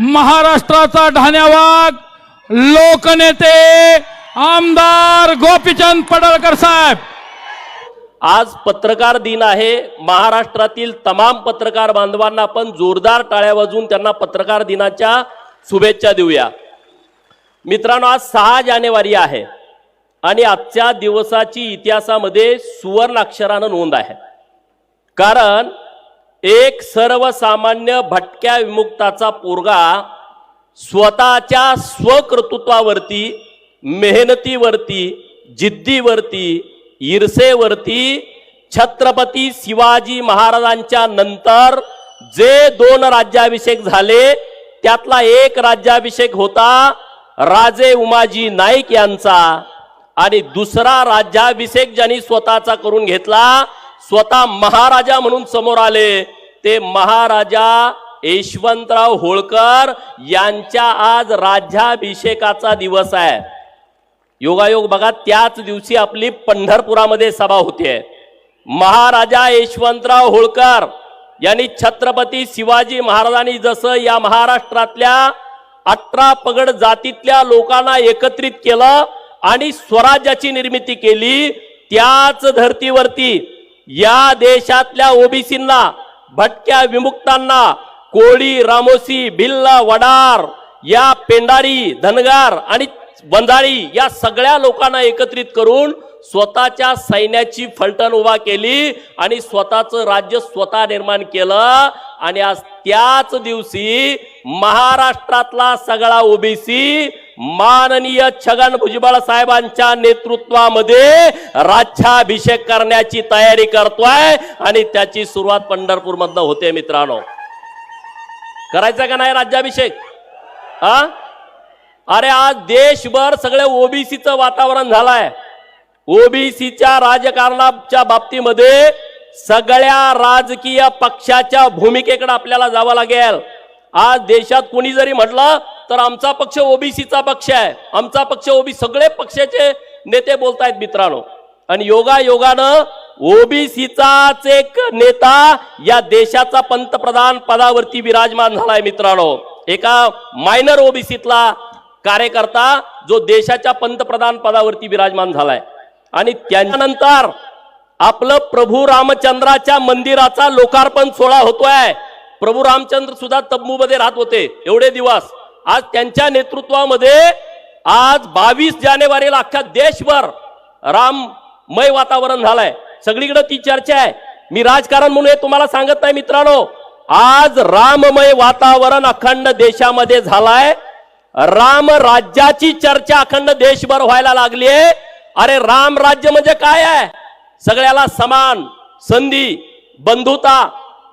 महाराष्ट्राचा ढाण्यावाग लोकनेते आमदार गोपीचंद पडळकर साहेब. आज पत्रकार दिन आहे. महाराष्ट्रातील तमाम पत्रकार बांधवांना आपण जोरदार टाळ्या वाजून त्यांना पत्रकार दिनाच्या शुभेच्छा देऊया. मित्रांनो आज सहा जानेवारी आहे आणि आजच्या दिवसाची इतिहासामध्ये सुवर्ण अक्षरानं नोंद आहे. कारण एक सर्वसामान्य भटक्या विमुक्ताचा पोरगा स्वतःच्या स्वकर्तृत्वावरती मेहनतीवरती जिद्दीवरती ईर्षेवरती छत्रपती शिवाजी महाराजांच्या नंतर जे दोन राज्याभिषेक झाले त्यातला एक राज्याभिषेक होता राजे उमाजी नाईक यांचा आणि दुसरा राज्याभिषेक ज्यांनी स्वतःचा करून घेतला स्वतः महाराजा म्हणून समोर आले. ते महाराजा यशवंतराव होळकर यांच्या आज राज्याभिषेकाचा दिवस आहे. योगायोग बघा त्याच दिवशी आपली पंढरपुरामध्ये सभा होते. महाराजा यशवंतराव होळकर यांनी छत्रपती शिवाजी महाराजांनी जसं या महाराष्ट्रातल्या अठरा पगड जातीतल्या लोकांना एकत्रित केलं आणि स्वराज्याची निर्मिती केली त्याच धर्तीवरती या देशातल्या ओबीसींना भटक्या विमुक्तांना कोळी रामोसी भिल्ल वडार या पेंडारी धनगार आणि वंजारी या सगळ्या लोकांना एकत्रित करून स्वतःच्या सैन्याची फलटण उभा केली आणि स्वतःचं राज्य स्वतः निर्माण केलं. आणि आज त्याच दिवशी महाराष्ट्रातला सगळा ओबीसी माननीय छगन भुजबळ साहेबांच्या नेतृत्वामध्ये राज्याभिषेक करण्याची तयारी करतोय आणि त्याची सुरुवात पंढरपूर मधनं होते मित्रांनो. करायचा का नाही राज्याभिषेक? हा? अरे आज देशभर सगळे ओबीसीचं वातावरण झालंय. ओबीसीच्या राजकारणाच्या बाबतीमध्ये सगळ्या राजकीय पक्षाच्या भूमिकेकडे आपल्याला जावं लागेल. आज देशात कोणी जरी म्हटलं तर आमचा पक्ष ओबीसीचा पक्ष आहे. आमचा पक्ष ओबी सगळे पक्षाचे नेते बोलतायत मित्रांनो. आणि योगा योगानं ओबीसीचाच एक नेता या देशाचा पंतप्रधान पदावरती विराजमान झालाय मित्रांनो. एका मायनर ओबीसीतला कार्यकर्ता जो देशाच्या पंतप्रधान पदावरती विराजमान झालाय. आणि त्यानंतर आपलं प्रभू रामचंद्राच्या मंदिराचा लोकार्पण सोहळा होतोय. प्रभू रामचंद्र सुद्धा तब्बूमध्ये राहत होते. एवढे दिवस. आज त्यांच्या नेतृत्वामध्ये आज बावीस जानेवारीला अख्ख्या देशभर राममय वातावरण झालंय. सगळीकडे ती चर्चा आहे. मी राजकारण म्हणून हे तुम्हाला सांगत नाही मित्रांनो. आज राममय वातावरण अखंड देशामध्ये झालाय. राम राज्याची चर्चा अखंड देशभर व्हायला लागली आहे. अरे राम राज्य म्हणजे काय आहे? सगळ्याला समान संधी बंधुता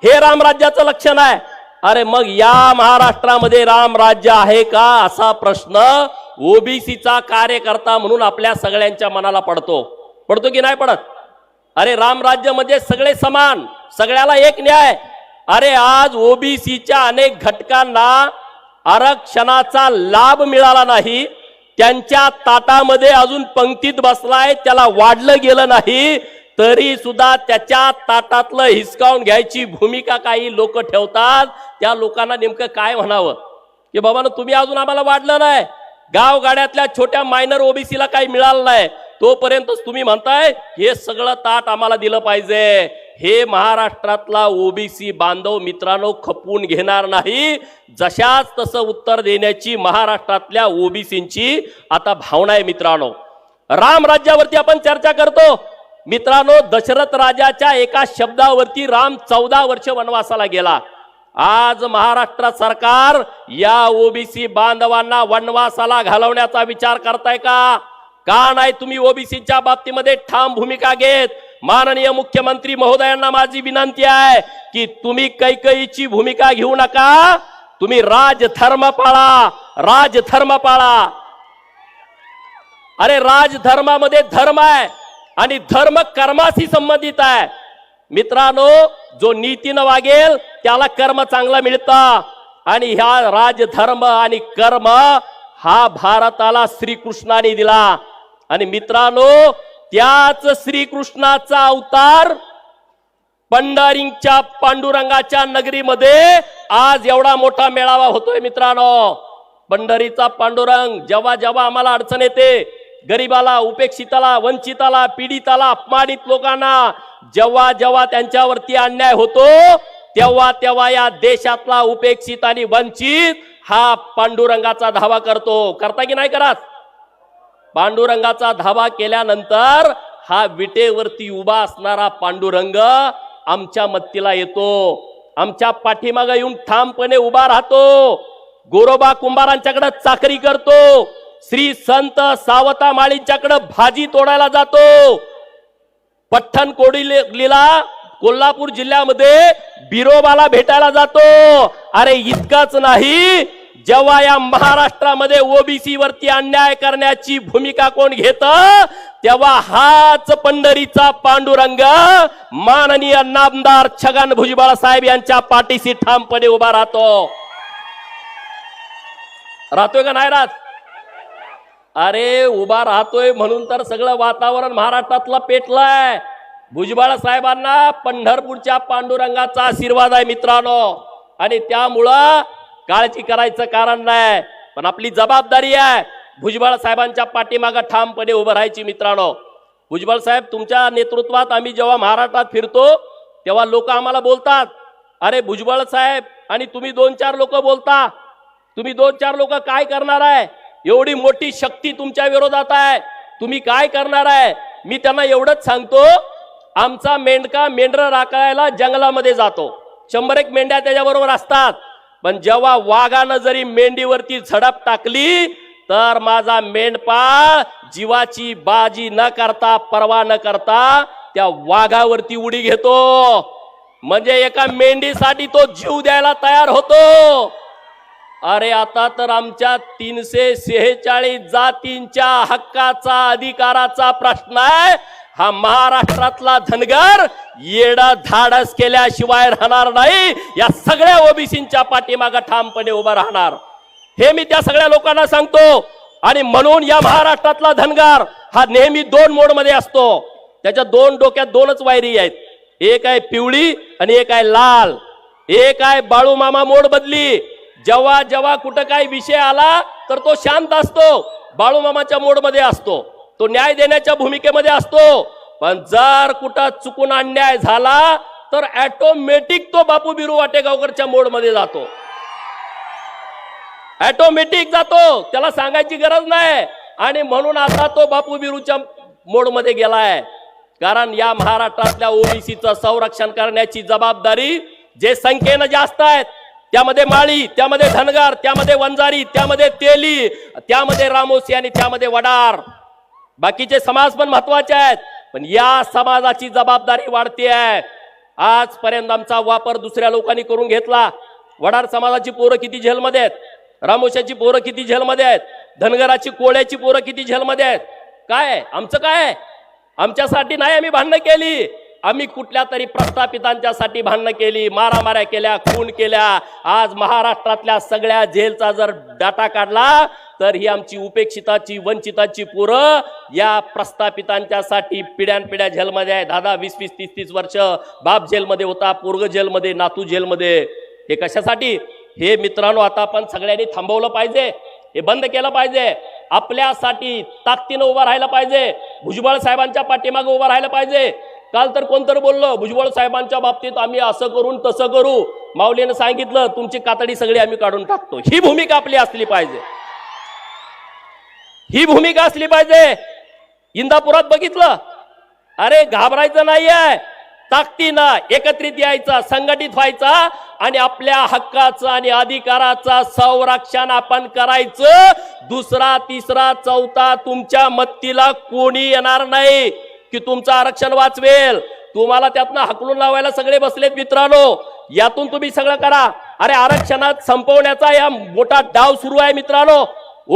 हे राम राज्याचं लक्षण आहे. अरे मग या महाराष्ट्रामध्ये राम राज्य आहे का? असा प्रश्न ओबीसीचा कार्यकर्ता म्हणून आपल्या सगळ्यांच्या मनाला पडतो. पडतो की नाही पडत? अरे राम राज्य म्हणजे सगळे समान सगळ्याला एक न्याय. अरे आज ओबीसीच्या अनेक घटकांना आरक्षणाचा लाभ मिळाला नाही त्यांच्या ताटामध्ये अजून पंक्तीत बसलाय त्याला वाढलं गेलं नाही तरी सुद्धा त्याच्या ताटातलं हिसकावून घ्यायची भूमिका काही लोक ठेवतात. त्या लोकांना नेमकं काय म्हणावं? की बाबा तुम्ही अजून आम्हाला वाढलं नाही. गाव गाड्यातल्या छोट्या मायनर ओबीसीला काही मिळालं नाही. तोपर्यंतच तुम्ही म्हणताय हे सगळं ताट आम्हाला दिलं पाहिजे. हे महाराष्ट्रातला ओबीसी बांधव मित्रांनो खपवून घेणार नाही. जशाच तसं उत्तर देण्याची महाराष्ट्रातल्या ओबीसींची आता भावना आहे मित्रांनो. राम राज्यावरती आपण चर्चा करतो. मित्रांनो दशरथ राजाच्या एका शब्दावरती राम चौदा वर्ष वनवासाला गेला. आज महाराष्ट्र सरकार या ओबीसी बांधवांना वनवासाला घालवण्याचा विचार करताय का? का नाही तुम्ही ओबीसीच्या बाबतीमध्ये ठाम भूमिका घेत? माननीय मुख्यमंत्री महोदयांना माझी विनंती आहे की तुम्ही कैकईची भूमिका घेऊ नका. तुम्ही राजधर्म पाळा राजधर्म पाळा अरे राजधर्मामध्ये धर्म आहे आणि धर्म कर्माशी संबंधित आहे. मित्रांनो जो नीतीनं वागेल त्याला कर्म चांगलं मिळतं. आणि ह्या राजधर्म आणि कर्म हा भारताला श्रीकृष्णाने दिला. आणि मित्रांनो त्याच श्रीकृष्णाचा अवतार पंढरींगच्या पांडुरंगाच्या नगरीमध्ये आज एवढा मोठा मेळावा होतोय मित्रांनो. पंढरीचा पांडुरंग जेव्हा जेव्हा आम्हाला अडचण येते गरीबाला उपेक्षिताला वंचिताला पीडिताला अपमानित लोकांना जेव्हा जेव्हा त्यांच्यावरती अन्याय होतो तेव्हा तेव्हा या देशातला उपेक्षित आणि वंचित हा पांडुरंगाचा धावा करतो. करता की नाही करत? पांडुरंगाचा धावा केल्यानंतर हा विटेवरती उभा असणारा पांडुरंग आमच्या मत्तीला येतो. आमच्या पाठीमागे येऊन ठामपणे उभा राहतो. गोरोबा कुंभारांच्याकडे चाकरी करतो. श्री संत सावता माळींच्याकडे भाजी तोडायला जातो. पठ्ठण कोडीला कोल्हापूर जिल्ह्यामध्ये बिरोबाला भेटायला जातो. अरे इतकंच नाही जेव्हा या महाराष्ट्रामध्ये ओबीसी वरती अन्याय करण्याची भूमिका कोण घेत तेव्हा हाच पंढरीचा पांडुरंग माननीय नामदार छगन भुजबळ साहेब यांच्या पाठीशी ठामपणे उभा राहतो. राहतोय का नाही राहत? अरे उभा राहतोय म्हणून तर सगळं वातावरण महाराष्ट्रातलं पेटलंय. भुजबळ साहेबांना पंढरपूरच्या पांडुरंगाचा आशीर्वाद आहे मित्रांनो. आणि त्यामुळं काळजी करायचं कारण नाही पण आपली जबाबदारी आहे. भुजबळ साहेबांच्या पाठीमागं ठामपणे उभं राहायची मित्रांनो. भुजबळ साहेब तुमच्या नेतृत्वात आम्ही जेव्हा महाराष्ट्रात फिरतो तेव्हा लोक आम्हाला बोलतात अरे भुजबळ साहेब आणि तुम्ही दोन चार लोक बोलता. तुम्ही दोन चार लोक काय करणार आहे? एवढी मोठी शक्ती तुमच्या विरोधात आहे. तुम्ही काय करणार आहे? मी त्यांना एवढंच सांगतो आमचा मेंढका मेंढर राखायला जंगलामध्ये जातो. शंभर एक मेंढ्या त्याच्याबरोबर असतात. पण जेव्हा वाघानं जरी मेंढीवरती झडप टाकली तर माझा मेंढपाळ जीवाची बाजी न करता परवा न करता त्या वाघावरती उडी घेतो. म्हणजे एका मेंढीसाठी तो जीव द्यायला तयार होतो. अरे आता तर आमच्या तीनशे सेहेचाळीस जातींच्या हक्काचा अधिकाराचा प्रश्न आहे. हा महाराष्ट्रातला धनगर येडा धाडस केल्याशिवाय राहणार नाही. या सगळ्या ओबीसींच्या पाठीमागं ठामपणे उभा राहणार. हे मी त्या सगळ्या लोकांना सांगतो. आणि म्हणून या महाराष्ट्रातला धनगार हा नेहमी दोन मोडमध्ये असतो. त्याच्या दोन डोक्यात दोनच वायरी आहेत. एक आहे पिवळी आणि एक आहे लाल. एक आहे बाळू मामा मोड बदली. जेव्हा जेव्हा कुठं काही विषय आला तर तो शांत असतो. बाळू मामाच्या मोडमध्ये असतो. तो न्याय देण्याच्या भूमिकेमध्ये असतो. पण जर कुठं चुकून अन्याय झाला तर ॲटोमॅटिक तो बापू बिरू वाटेगावकरच्या मोडमध्ये जातो. ॲटोमॅटिक जातो. त्याला सांगायची गरज नाही. आणि म्हणून आता तो बापू बिरूच्या मोडमध्ये गेलाय. कारण या महाराष्ट्रातल्या ओबीसीचं संरक्षण करण्याची जबाबदारी जे संख्येनं जास्त आहेत त्यामध्ये माळी त्यामध्ये धनगार त्यामध्ये वंजारी त्यामध्ये तेली त्यामध्ये रामोसी आणि त्यामध्ये वडार. बाकीचे समाज पण महत्त्वाचे आहेत पण या समाजाची जबाबदारी वाढते आहे. आजपर्यंत आमचा वापर दुसऱ्या लोकांनी करून घेतला. वडार समाजाची पोरं किती जेलमध्ये आहेत? रामोशाची पोरं किती जेलमध्ये आहेत? धनगराची कोळ्याची पोरं किती जेलमध्ये आहेत? काय आमचं काय आमच्यासाठी नाही आम्ही भांडणं केली. आम्ही कुठल्या तरी प्रस्थापितांच्यासाठी भांडणं केली मारामाऱ्या केल्या खून केल्या. आज महाराष्ट्रातल्या सगळ्या जेलचा जर डाटा काढला तर ही आमची उपेक्षिताची वंचिताची पोरं या प्रस्थापितांच्यासाठी पिढ्यानपिढ्या झेलमध्ये आहे. दहा वीस वीस तीस तीस वर्ष बाप जेलमध्ये होता पोरग जेलमध्ये नातू जेलमध्ये. हे कशासाठी? हे मित्रांनो आता आपण सगळ्यांनी थांबवलं पाहिजे. हे बंद केलं पाहिजे. आपल्यासाठी ताकदीनं उभं राहायला पाहिजे. भुजबळ साहेबांच्या पाठीमागे उभं राहायला पाहिजे. काल तर कोणतरी बोललं भुजबळ साहेबांच्या बाबतीत आम्ही असं करून तसं करू. माऊलीनं सांगितलं तुमची कातडी सगळी आम्ही काढून टाकतो. ही भूमिका आपली असली पाहिजे. ही भूमिका असली पाहिजे. इंदापुरात बघितलं? अरे घाबरायचं नाहीये. ताकदीनं एकत्रित यायचा संघटित व्हायचा आणि आपल्या हक्काचं आणि अधिकाराचं संरक्षण आपण करायचं. दुसरा तिसरा चौथा तुमच्या मत्तीला कोणी येणार नाही. की तुमचं आरक्षण वाचवेल. तुम्हाला त्यातनं हकलून लावायला सगळे बसलेत मित्रांनो. यातून तुम्ही सगळं करा. अरे आरक्षणात संपवण्याचा या मोठा डाव सुरू आहे मित्रांनो.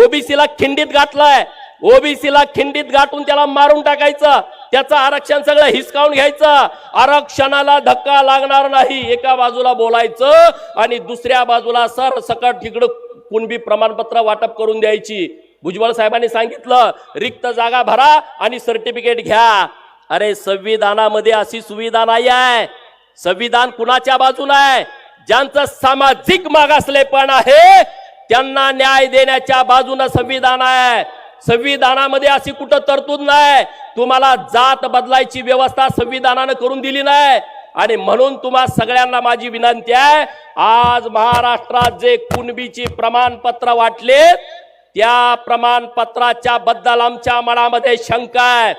ओबीसीला खिंडीत गाठलाय ओबीसीला खिंडीत गाठून त्याला मारून टाकायचं. त्याचं आरक्षण सगळं हिसकावून घ्यायचं. आरक्षणाला धक्का लागणार नाही. एका बाजूला बोलायचं आणि दुसऱ्या बाजूला सर सकट तिकडं कुणबी प्रमाणपत्र वाटप करून द्यायची. भुजबळ साहेबांनी सांगितलं रिक्त जागा भरा आणि सर्टिफिकेट घ्या. अरे संविधानामध्ये अशी सुविधा नाही आहे संविधान कुणाच्या बाजून आहे? ज्यांचं सामाजिक मागासलेपण आहे त्यांना न्याय देण्याच्या बाजूनं संविधान आहे. संविधानामध्ये अशी कुठं तरतूद नाही. तुम्हाला जात बदलायची व्यवस्था संविधानानं करून दिली नाही. आणि म्हणून तुम्हा सगळ्यांना माझी विनंती आहे आज महाराष्ट्रात जे कुणबीची प्रमाणपत्र वाटले त्या प्रमाणपत्राच्या बद्दल आमच्या मनामध्ये शंका आहे.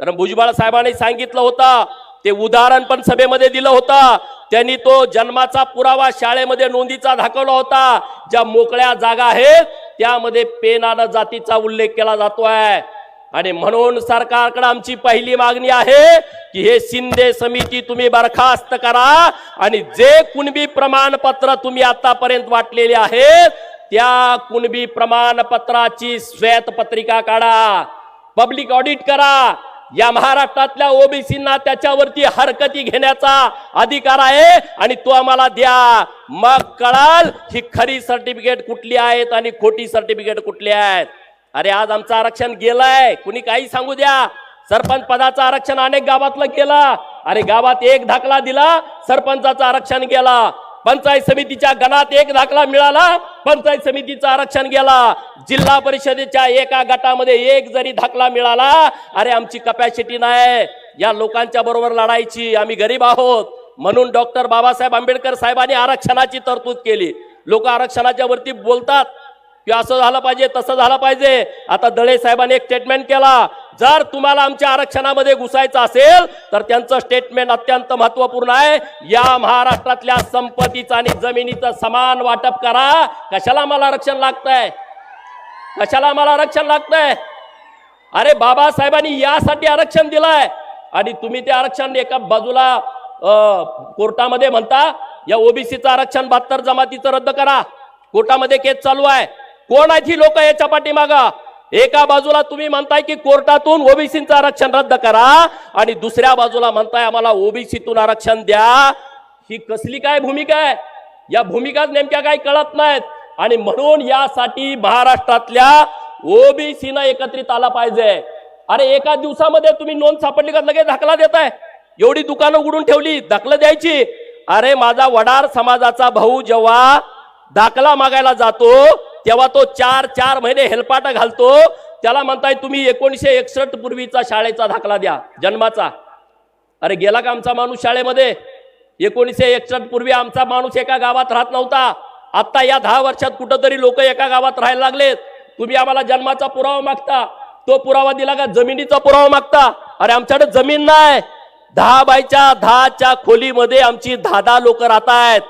तर भुजबळ साहेबांनी सांगितलं होतं ते उदाहरण पण सभेमध्ये दिलं होतं. त्यांनी तो जन्माचा पुरावा शाळेमध्ये नोंदीचा दाखवला होता. ज्या मोकळ्या जागा आहेत त्यामध्ये पेनानं जातीचा उल्लेख केला जातोय. आणि म्हणून सरकारकडे आमची पहिली मागणी आहे की हे शिंदे समिती तुम्ही बरखास्त करा. आणि जे कुणबी प्रमाणपत्र तुम्ही आतापर्यंत वाटलेले आहेत त्या कुणबी प्रमाणपत्राची श्वेतपत्रिका काढा. पब्लिक ऑडिट करा. या महाराष्ट्रातल्या ओबीसींना त्याच्यावरती हरकती घेण्याचा अधिकार आहे आणि तो आम्हाला द्या. मग कळाल ही खरी सर्टिफिकेट कुठली आहेत आणि खोटी सर्टिफिकेट कुठली आहेत. अरे आज आमचं आरक्षण गेलंय. कुणी काही सांगू द्या. सरपंच पदाचं आरक्षण अनेक गावातलं गेलं अरे गावात एक धाकला दिला सरपंचाचं आरक्षण गेला. पंचायत समितीच्या गणात एक दाखला मिळाला पंचायत समितीचं आरक्षण गेला. जिल्हा परिषदेच्या एका गटामध्ये एक जरी दाखला मिळाला अरे आमची कपॅसिटी नाही. या लोकांच्या बरोबर लढायची आम्ही गरीब आहोत. म्हणून डॉक्टर बाबासाहेब आंबेडकर साहेबांनी आरक्षणाची तरतूद केली. लोक आरक्षणाच्या वरती बोलतात. की असं झालं पाहिजे तसं झालं पाहिजे. आता दळे साहेबांनी एक स्टेटमेंट केला जर तुम्हाला आमच्या आरक्षणामध्ये घुसायचं असेल तर त्यांचं स्टेटमेंट अत्यंत महत्त्वपूर्ण आहे. या महाराष्ट्रातल्या संपत्तीचं आणि जमिनीचं समान वाटप करा. कशाला मला आरक्षण लागतंय? कशाला मला आरक्षण लागतंय? अरे बाबासाहेबांनी यासाठी आरक्षण दिलंय. आणि तुम्ही ते आरक्षण एका बाजूला कोर्टामध्ये म्हणता या ओबीसीचं आरक्षण बहात्तर जमातीचं रद्द करा. कोर्टामध्ये केस चालू आहे. कोणाची लोक याच्या पाठीमागा? एका बाजूला तुम्ही म्हणताय की कोर्टातून ओबीसीचं आरक्षण रद्द करा आणि दुसऱ्या बाजूला म्हणताय आम्हाला ओबीसीतून आरक्षण द्या. ही कसली काय भूमिका आहे? या भूमिकाच नेमक्या काही कळत नाहीत. आणि म्हणून यासाठी महाराष्ट्रातल्या ओबीसीनं एकत्रित आला पाहिजे. अरे एका दिवसामध्ये तुम्ही नोंद सापडली का? लगेच दाखला देताय. एवढी दुकानं उघडून ठेवली दाखला द्यायची. अरे माझा वडार समाजाचा भाऊ जेव्हा दाखला मागायला जातो तेव्हा तो चार चार महिने हेलपाटा घालतो. त्याला म्हणताय तुम्ही एकोणीशे एकसष्ट पूर्वीचा शाळेचा दाखला द्या जन्माचा. अरे गेला का आमचा माणूस शाळेमध्ये? एकोणीसशे एकसष्ट पूर्वी आमचा माणूस एका गावात राहत नव्हता. आता या दहा वर्षात कुठंतरी लोक एका गावात राहायला लागलेत. तुम्ही आम्हाला जन्माचा पुरावा मागता. तो पुरावा दिला का जमिनीचा पुरावा मागता? अरे आमच्याकडे जमीन नाही. दहा बायच्या दहाच्या खोलीमध्ये आमची दहा दहा लोक राहत आहेत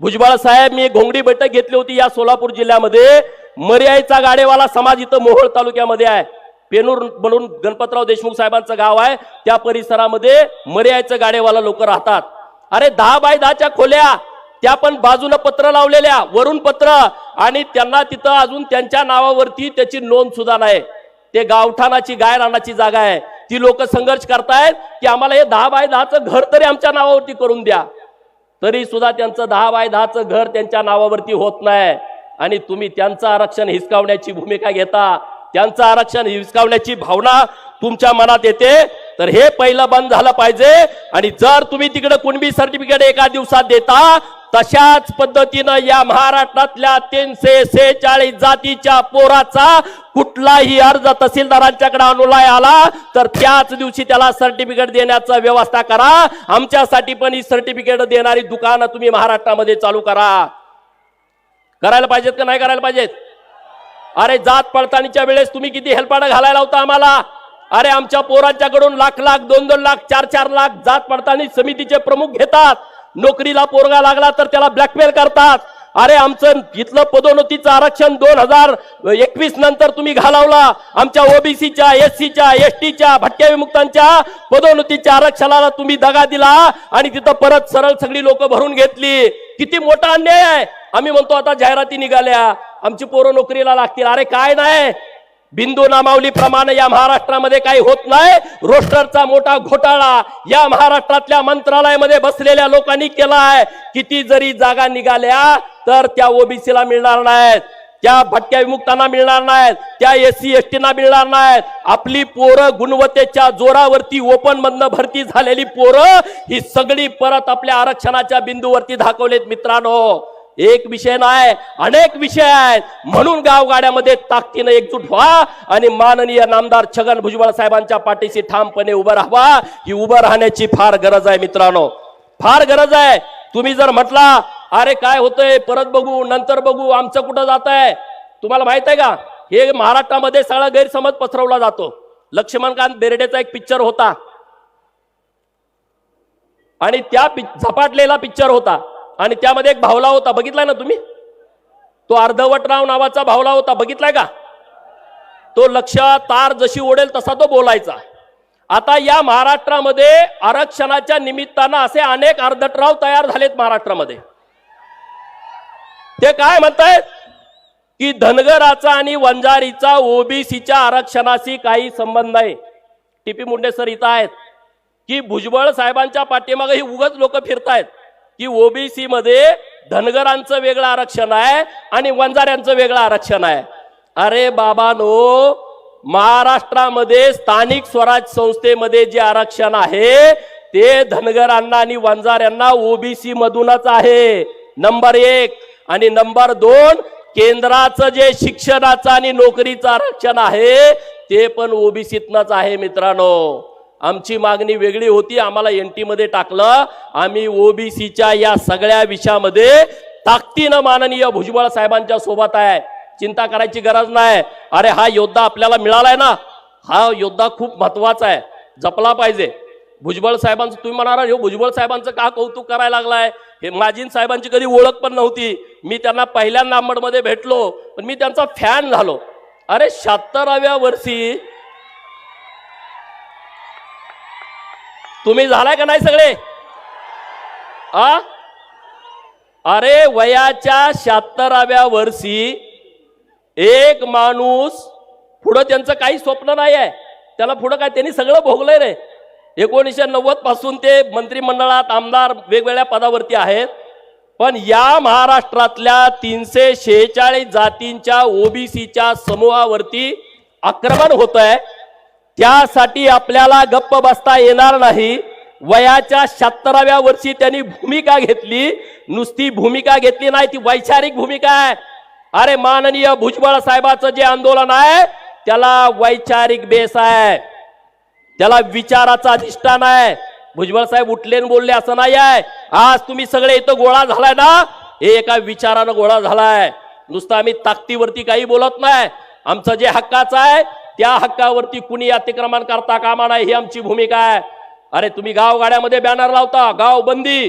भुजबळ साहेब मी घोंगडी बैठक घेतली होती या सोलापूर जिल्ह्यामध्ये. मर्याईचा गाडेवाला समाज इथं मोहोळ तालुक्यामध्ये आहे. पेनूर म्हणून गणपतराव देशमुख साहेबांचं गाव आहे. त्या परिसरामध्ये मर्यायचं गाडेवाला लोक राहतात. अरे दहा बाय दहाच्या खोल्या. त्या पण बाजूनं पत्र लावलेल्या वरून पत्र. आणि त्यांना तिथं अजून त्यांच्या नावावरती त्याची नोंद सुद्धा नाही. ते गावठाणाची गाय रानाची जागा आहे. ती लोक संघर्ष करतायत की आम्हाला हे दहा बाय दहाचं घर तरी आमच्या नावावरती करून द्या. तरी सुद्धा त्यांचं दहा बाय दहाचं घर त्यांच्या नावावरती होत नाही. आणि तुम्ही त्यांचं आरक्षण हिसकावण्याची भूमिका घेता त्यांचं आरक्षण हिसकावण्याची भावना तुमच्या मनात येते तर हे पहिलं बंद झालं पाहिजे. आणि जर तुम्ही तिकडे कुणबी सर्टिफिकेट एका दिवसात देता तशाच पद्धतीनं या महाराष्ट्रातल्या तीनशे सेहेचाळीस जातीच्या पोराचा कुठलाही अर्ज तहसीलदारांच्याकडे अनुलाय आला तर त्याच दिवशी त्याला सर्टिफिकेट देण्याचा व्यवस्था करा. आमच्यासाठी पण ही सर्टिफिकेट देणारी दुकानं तुम्ही महाराष्ट्रामध्ये चालू करा. करायला पाहिजेत का नाही करायला पाहिजेत? अरे जात पडताळणीच्या वेळेस तुम्ही किती हेलपाडा घालायला होता आम्हाला? अरे आमच्या पोरांच्याकडून लाख लाख दोन दोन लाख चार चार लाख जात पडताळणी समितीचे प्रमुख घेतात. नोकरीला पोरगा लागला तर त्याला ब्लॅकमेल करतात. अरे आमचं इथलं पदोन्नतीचं आरक्षण दोन हजार एकवीस नंतर तुम्ही घालवला. आमच्या ओबीसीच्या एस सीच्या एस टीच्या भटक्या विमुक्तांच्या पदोन्नतीच्या आरक्षणाला तुम्ही दगा दिला आणि तिथं परत सरळ सगळी लोक भरून घेतली. किती मोठा अन्याय आहे. आम्ही म्हणतो आता जाहिराती निघाल्या. आमची पोरं नोकरीला लागतील. अरे काय नाही. बिंदू नामावली प्रमाण या महाराष्ट्रामध्ये काही होत नाही. रोस्टरचा मोठा घोटाळा या महाराष्ट्रातल्या मंत्रालयामध्ये बसलेल्या लोकांनी केला आहे किती जरी जागा निघाल्या तर त्या ओबीसीला मिळणार नाहीत. त्या भटक्या विमुक्तांना मिळणार नाहीत. त्या एस सी एस टीना मिळणार नाहीत. आपली पोरं गुणवत्तेच्या जोरावरती ओपन मधनं भरती झालेली पोरं ही सगळी परत आपल्या आरक्षणाच्या बिंदूवरती दाखवलेत मित्रांनो. एक विषय नाही अनेक विषय आहेत. म्हणून गावगाड्यामध्ये ताकदीनं एकजूट व्हा आणि माननीय नामदार छगन भुजबळ साहेबांच्या पाठीशी ठामपणे उभं राहावा. ही उभं राहण्याची फार गरज आहे मित्रांनो. फार गरज आहे. तुम्ही जर म्हटला अरे काय होतंय? परत बघू नंतर बघू आमचं कुठं जात आहे तुम्हाला माहीत आहे का? हे महाराष्ट्रामध्ये सगळा गैरसमज पसरवला जातो. लक्ष्मणकांत बेर्डेचा एक पिक्चर होता. आणि त्या झपाटलेला पिक्चर होता. आणि त्यामध्ये एक भावला होता बघितलाय ना तुम्ही? तो अर्धवटराव नावाचा भावला होता बघितलाय का? तो लक्ष तार जशी ओढेल तसा तो बोलायचा. आता या महाराष्ट्रामध्ये आरक्षणाच्या निमित्तानं असे अनेक अर्धटराव तयार झालेत महाराष्ट्रामध्ये. ते काय म्हणतायत? की धनगराचा आणि वंजारीचा ओबीसीच्या आरक्षणाशी काही संबंध नाही. टीपी मुंडे सर इथं आहेत. की भुजबळ साहेबांच्या पाठीमागे ही उगच लोक फिरतायत. की ओबीसी मध्ये धनगरांचं वेगळं आरक्षण आहे आणि वंजाऱ्यांचं वेगळं आरक्षण आहे. अरे बाबानो महाराष्ट्रामध्ये स्थानिक स्वराज संस्थेमध्ये जे आरक्षण आहे ते धनगरांना आणि वंजाऱ्यांना ओबीसी मधूनच आहे. नंबर एक. आणि नंबर दोन केंद्राचं जे शिक्षणाचं आणि नोकरीचं आरक्षण आहे ते पण ओबीसीतनच आहे मित्रांनो. आमची मागणी वेगळी होती आम्हाला एन टीमध्ये टाकलं. आम्ही ओबीसीच्या या सगळ्या विषयामध्ये ताकदीनं माननीय भुजबळ साहेबांच्या सोबत आहे. चिंता करायची गरज नाही. अरे हा योद्धा आपल्याला मिळालाय ना? हा योद्धा खूप महत्त्वाचा आहे. जपला पाहिजे. भुजबळ साहेबांचं तुम्ही म्हणाला हो भुजबळ साहेबांचं का कौतुक करायला लागलाय? हे माजीन साहेबांची कधी ओळख पण नव्हती. मी त्यांना पहिल्या नांबडमध्ये भेटलो पण मी त्यांचा फॅन झालो. अरे शहात्तराव्या वर्षी तुम्ही झालाय का नाही सगळे? आ? अरे वयाच्या शहात्तराव्या वर्षी एक माणूस पुढं त्यांचं काही स्वप्न नाही आहे त्याला पुढं काय त्यांनी सगळं भोगलंय रे. एकोणीसशे नव्वदपासून ते मंत्रिमंडळात आमदार वेगवेगळ्या पदावरती आहेत. पण या महाराष्ट्रातल्या तीनशे शेहेचाळीस जातींच्या ओबीसीच्या समूहावरती आक्रमण होत आहे त्यासाठी आपल्याला गप्प बसता येणार नाही. वयाच्या शहात्तराव्या वर्षी त्यांनी भूमिका घेतली. नुसती भूमिका घेतली नाही ती वैचारिक भूमिका आहे. अरे माननीय भुजबळ साहेबाचं जे आंदोलन आहे त्याला वैचारिक बेस आहे. त्याला विचाराचा अधिष्ठान आहे. भुजबळ साहेब उठले बोलले असं नाही आहे. आज तुम्ही सगळे इथं गोळा झालाय ना? हे एका विचारानं गोळा झालाय. नुसतं आम्ही ताकदीवरती काही बोलत नाही. आमचं जे हक्काचं आहे त्या हक्कावरती कुणी अतिक्रमण करता कामा नाही ही आमची भूमिका आहे. अरे तुम्ही गावगाड्यामध्ये बॅनर लावता गाव बंदी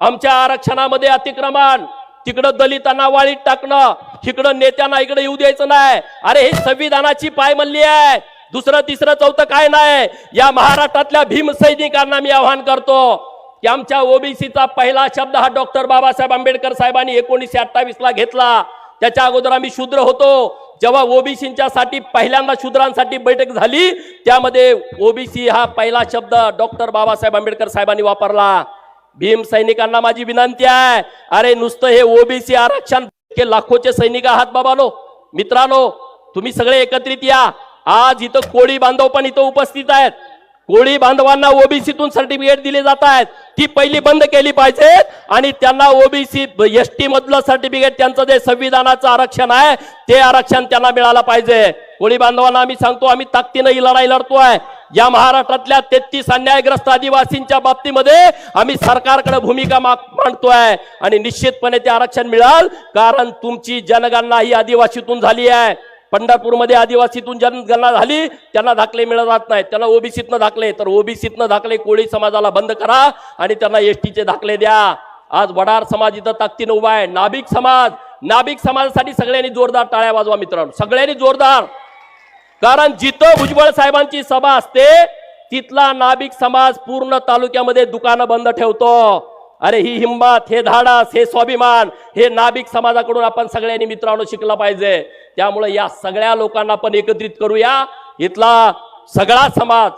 आमच्या आरक्षणामध्ये अतिक्रमण. तिकडं दलितांना वाळीत टाकणं. तिकडं नेत्यांना इकडे येऊ द्यायचं नाही. अरे हे संविधानाची पायमल्ली आहे. दुसरं तिसरं चौथं काय नाही. या महाराष्ट्रातल्या भीमसैनिकांना मी आवाहन करतो की आमच्या ओबीसीचा पहिला शब्द हा डॉक्टर बाबासाहेब आंबेडकर साहेबांनी एकोणीसशे अठ्ठावीस ला घेतला. त्याच्या अगोदर आम्ही शूद्र होतो. जेव्हा ओबीसीच्या साठी पहिल्यांदा शूद्रांसाठी बैठक झाली त्यामध्ये ओबीसी हा पहिला शब्द डॉक्टर बाबासाहेब आंबेडकर साहेबांनी वापरला. भीम सैनिकांना माझी विनंती आहे. अरे नुसतं हे ओबीसी आरक्षण लाखोचे सैनिक आहात बाबानो. मित्रांनो तुम्ही सगळे एकत्रित या. आज इथं कोळी बांधव पण इथं उपस्थित आहेत. कोळी बांधवांना ओबीसीतून सर्टिफिकेट दिले जात आहेत. ती पहिली बंद केली पाहिजे आणि त्यांना ओबीसी एस टी मधलं सर्टिफिकेट त्यांचं जे संविधानाचं आरक्षण आहे ते आरक्षण त्यांना मिळालं पाहिजे. कोळी बांधवांना आम्ही सांगतो आम्ही ताकदीनं ही लढाई लढतोय या महाराष्ट्रातल्या तेहतीस अन्यायग्रस्त आदिवासींच्या बाबतीमध्ये आम्ही सरकारकडे भूमिका मांडतोय आणि निश्चितपणे ते आरक्षण मिळाल कारण तुमची जनगणना ही आदिवासीतून झाली आहे. पंढरपूरमध्ये आदिवासीतून जनगणना झाली त्यांना दाखले मिळत जात नाहीत. त्यांना ओबीसीतनं दाखले. तर ओबीसीतनं दाखले कोळी समाजाला बंद करा आणि त्यांना एसटीचे दाखले द्या. आज वडार समाज इथं ताकदीनं उभा आहे. नाभिक समाज नाभिक समाजासाठी सगळ्यांनी जोरदार टाळ्या वाजवा मित्रांनो. सगळ्यांनी जोरदार. कारण जिथं भुजबळ साहेबांची सभा असते तिथला नाभिक समाज पूर्ण तालुक्यामध्ये दुकानं बंद ठेवतो. अरे ही हिंमत हे धाडस हे स्वाभिमान हे नाभिक समाजाकडून आपण सगळ्यांनी मित्रांनो शिकला पाहिजे. त्यामुळे या सगळ्या लोकांना आपण एकत्रित करूया. इथला सगळा समाज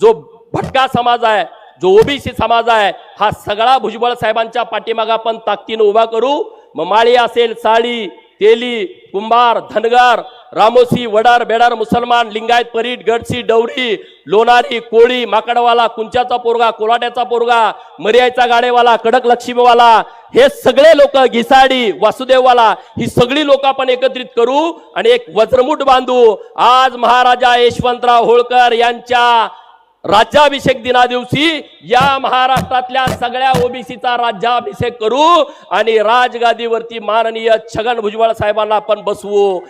जो भटका समाज आहे जो ओबीसी समाज आहे हा सगळा भुजबळ साहेबांच्या पाठीमागा आपण ताकदीनं उभा करू. मग माळी असेल साडी तेली कुंभार धनगर रामोसी वडार बेडार मुसलमान लिंगायत परीट गडसी डवरी लोणारी कोळी माकडवाला कुंच्याचा पोरगा कोलाट्याचा पोरगा मर्यायचा गाडेवाला कडक लक्ष्मीवाला हे सगळे लोक घिसाडी वासुदेववाला ही सगळी लोक आपण एकत्रित करू आणि एक वज्रमुठ बांधू. आज महाराजा यशवंतराव होळकर यांच्या राज्याभिषेक दिना दिवशी या महाराष्ट्रातल्या सगळ्या ओबीसीचा राज्याभिषेक करू आणि राजगादीवरती माननीय छगन भुजबळ साहेबांना आपण बसवू.